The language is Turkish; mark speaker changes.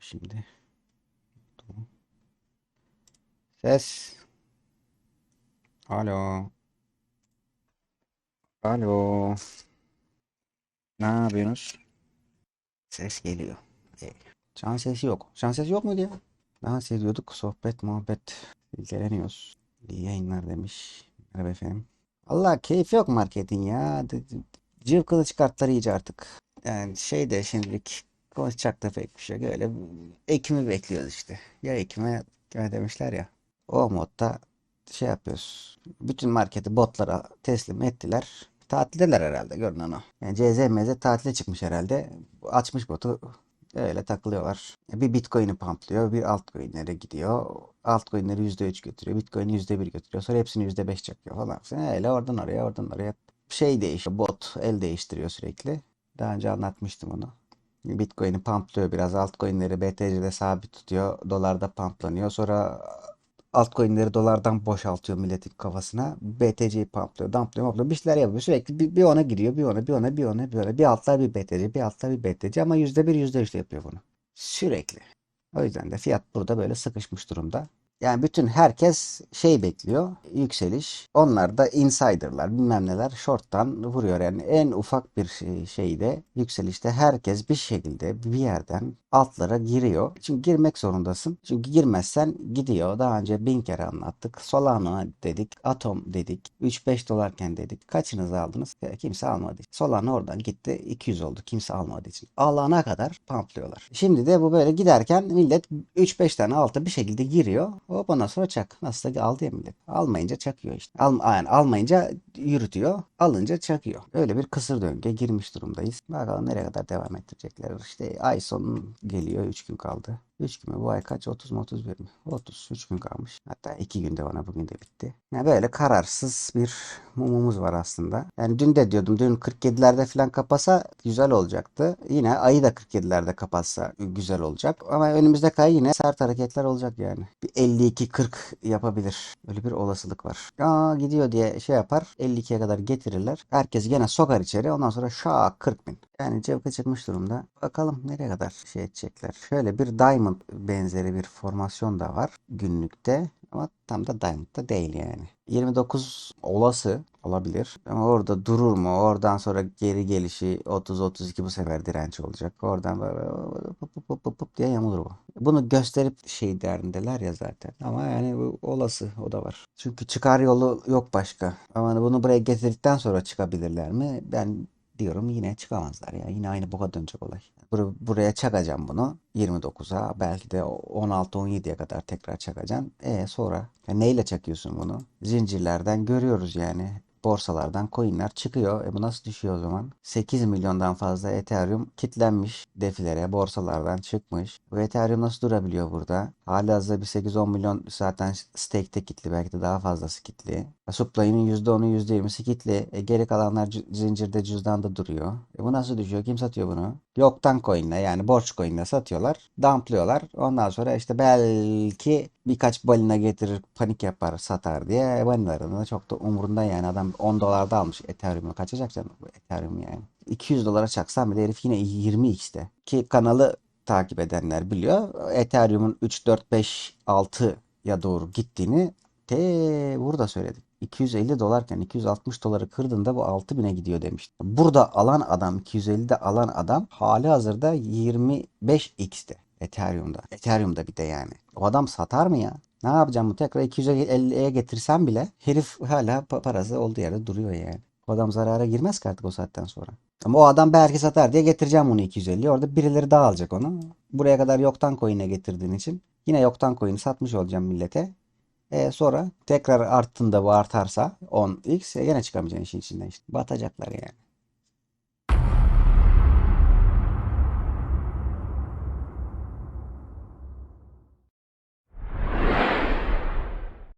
Speaker 1: şimdi. Tamam. Ses. Alo. Alo. Ne yapıyorsunuz? Ses geliyor. İyi. Can sesi yok. Can sesi yok muydu ya? Dans ediyorduk. Sohbet, muhabbet. İlgeleniyoruz. İyi yayınlar demiş. Merhaba efendim. Allah keyfi yok marketin ya. Cıvkılı çıkarttılar iyice artık. Yani şey de şimdilik konuşacak da pek bir şey. Öyle Ekim'i bekliyoruz işte. Ya Ekim'e kime demişler ya. O modda şey yapıyoruz. Bütün marketi botlara teslim ettiler. Tatildeler herhalde görünen o. Yani CZMZ tatile çıkmış herhalde. Açmış botu öyle takılıyorlar. Bir Bitcoin'i pumplıyor, bir altcoin'lere gidiyor. Altcoin'leri %3 götürüyor, Bitcoin'i %1 götürüyor. Sonra hepsini %5 çakıyor falan. filan. Öyle oradan oraya, oradan oraya. Şey değişiyor, bot el değiştiriyor sürekli. Daha önce anlatmıştım onu. Bitcoin'i pumplıyor biraz. Altcoin'leri BTC'de sabit tutuyor. Dolarda pumplanıyor. Sonra altcoin'leri dolardan boşaltıyor milletin kafasına. BTC'yi pumplıyor, dumplıyor, mumplıyor. Bir şeyler yapıyor. Sürekli bir, bir ona gidiyor, bir ona, bir ona, bir ona, bir ona. Bir altlar bir BTC, bir altlar bir BTC ama yüzde bir, yüzde üç yapıyor bunu. Sürekli. O yüzden de fiyat burada böyle sıkışmış durumda. Yani bütün herkes şey bekliyor, yükseliş. Onlar da insiderlar bilmem neler short'tan vuruyor. Yani en ufak bir şey, şeyde yükselişte herkes bir şekilde bir yerden altlara giriyor. Çünkü girmek zorundasın. Çünkü girmezsen gidiyor. Daha önce bin kere anlattık. Solana dedik, Atom dedik, 3-5 dolarken dedik. Kaçınızı aldınız? Kimse almadı. Solana oradan gitti 200 oldu. Kimse almadığı için. Alana kadar pumplıyorlar. Şimdi de bu böyle giderken millet 3-5 tane alta bir şekilde giriyor. Hop ondan sonra çak. Nasıl aldı ya millet. Almayınca çakıyor işte. Al, yani almayınca yürütüyor. Alınca çakıyor. Öyle bir kısır döngüye girmiş durumdayız. Bakalım nereye kadar devam ettirecekler. İşte ay sonu geliyor. 3 gün kaldı. 3 gün mü? Bu ay kaç? 30 mu 31 mi? 30. 3 gün kalmış. Hatta 2 günde bana bugün de bitti. Yani böyle kararsız bir mumumuz var aslında. Yani dün de diyordum. Dün 47'lerde falan kapasa güzel olacaktı. Yine ayı da 47'lerde kapatsa güzel olacak. Ama önümüzdeki ay yine sert hareketler olacak yani. Bir 52-40 yapabilir. Öyle bir olasılık var. Aa gidiyor diye şey yapar. 52'ye kadar getirirler. Herkes gene sokar içeri. Ondan sonra şak 40 bin. Yani cıvka çıkmış durumda. Bakalım nereye kadar şey edecekler. Şöyle bir Diamond benzeri bir formasyon da var günlükte. Ama tam da Diamond'da değil yani. 29 olası olabilir. Ama orada durur mu? Oradan sonra geri gelişi 30-32 bu sefer direnç olacak. Oradan böyle pıp pıp pıp pıp pıp diye yamulur bu. Bunu gösterip şey derdindeler ya zaten. Ama yani bu olası o da var. Çünkü çıkar yolu yok başka. Ama hani bunu buraya getirdikten sonra çıkabilirler mi? Ben diyorum yine çıkamazlar ya. Yine aynı boka dönecek olay. Bur- Buraya çakacağım bunu 29'a belki de 16-17'ye kadar tekrar çakacaksın. E sonra ya neyle çakıyorsun bunu? Zincirlerden görüyoruz yani. Borsalardan coinler çıkıyor. E bu nasıl düşüyor o zaman? 8 milyondan fazla Ethereum kitlenmiş defilere, borsalardan çıkmış. Bu Ethereum nasıl durabiliyor burada? Halihazırda bir 8-10 milyon zaten stake'te kitli. Belki de daha fazlası kitli. Supply'nin %10'u %20'si kitli. E geri kalanlar cü- zincirde cüzdanda duruyor. E bu nasıl düşüyor? Kim satıyor bunu? Yoktan coin'le yani borç coin'le satıyorlar. Dumplıyorlar. Ondan sonra işte belki birkaç balina getirir panik yapar satar diye e, balinaların da çok da umurunda yani adam 10 dolarda almış Ethereum'u kaçacak canım bu Ethereum yani. 200 dolara çaksan bile herif yine 20x'te. Ki kanalı takip edenler biliyor. Ethereum'un 3, 4, 5, 6'ya doğru gittiğini te burada söyledik. 250 dolarken 260 doları kırdığında bu 6000'e gidiyor demişti. Burada alan adam 250'de alan adam hali hazırda 25x'te Ethereum'da. Ethereum'da bir de yani. O adam satar mı ya? Ne yapacağım bu tekrar 250'ye getirsem bile herif hala pa- parası olduğu yerde duruyor yani. O adam zarara girmez ki artık o saatten sonra. Ama o adam belki satar diye getireceğim onu 250'ye. Orada birileri daha alacak onu. Buraya kadar yoktan coin'e getirdiğin için yine yoktan coin'i satmış olacağım millete. E sonra tekrar arttığında bu artarsa 10x e, gene çıkamayacaksın işin içinden işte. Batacaklar yani.